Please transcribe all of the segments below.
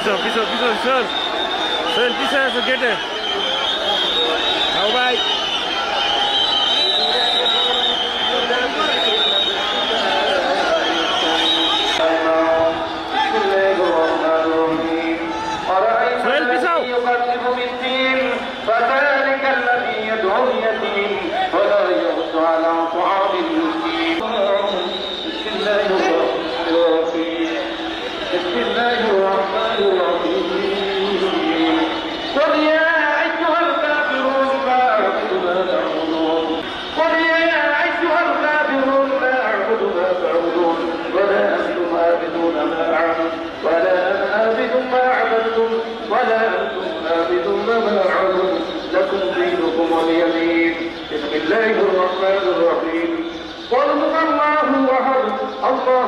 পিছন পিছন পিছন শোন শোন পিছনে আছো গেটে ভাই।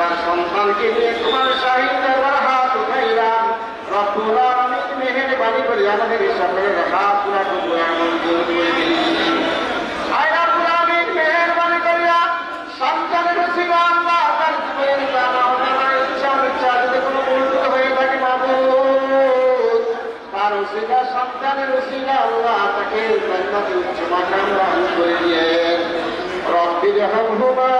তার সন্তানকে নিয়ে তোমার শাহিদের হাত উঠাইলাম। রব্বুল আলামিন মেহেরবানি করে আমাদের সকলের হাত সন্তানের উসিলা তাকে উচ্চ মাকাম দান করে দিয়ে রব্বির হামহুমা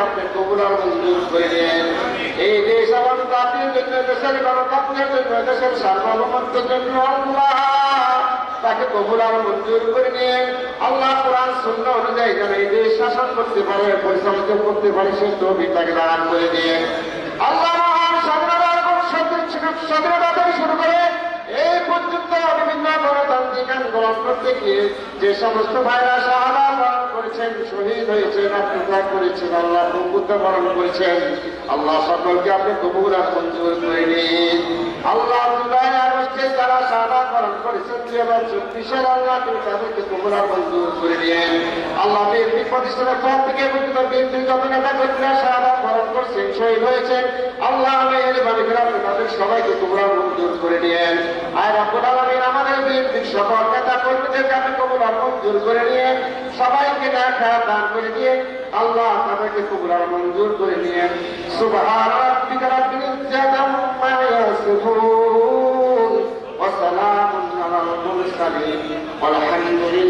আপনি কবুল মঞ্জুর করে দেন। এই দেশ আল্লাহ তাকে আর কোরআন শূন্য অনুযায়ী যেন এই দেশ শাসন করতে পারে, পরিচালিত করতে পারে, সে তহবিল তাকে দান করে দিয়ে আল্লাহ শুরু করে এই বিভিন্ন যে সমস্ত ভাইরা করেছেন শহীদ হয়েছেন, আপনি আত্মত্যাগ করেছেন, আল্লাহ প্রবুদ্ধ বরণ করেছেন। আল্লাহ সকলকে আপনি কবুরা মঞ্জুর করে নিন। আল্লাহ যারা শাহাদা বরণ করেছেন, দুই হাজার চব্বিশের আল্লাহ তাদেরকে কবুরা মঞ্জুর করে নিন। আল্লাহ বিএনপি প্রতিষ্ঠানের পর থেকে পর্যন্ত বিএনপি যত নেতা কর্মীরা শাহাদা বরণ করছেন শহীদ হয়েছেন আল্লাহ করে আপনি তাদের সবাইকে আর মঞ্জুর করে নিন আর রব্বুল আলামিন, আমাদের বিএনপির সকল নেতা কর্মীদেরকে আপনি কবুল আর মঞ্জুর করে নিয়ে, সবাইকে দেখা দান করে দিয়ে আল্লাহ তাদেরকে আর মঞ্জুর করে নিয়ে সুবহান রাব্বিকা রাব্বিল ইজ্জাতি আম্মা ইয়াসিফুন, ওয়া সালামুন আলাল মুরসালিন আলহামদুলিল্লাহি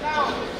Down.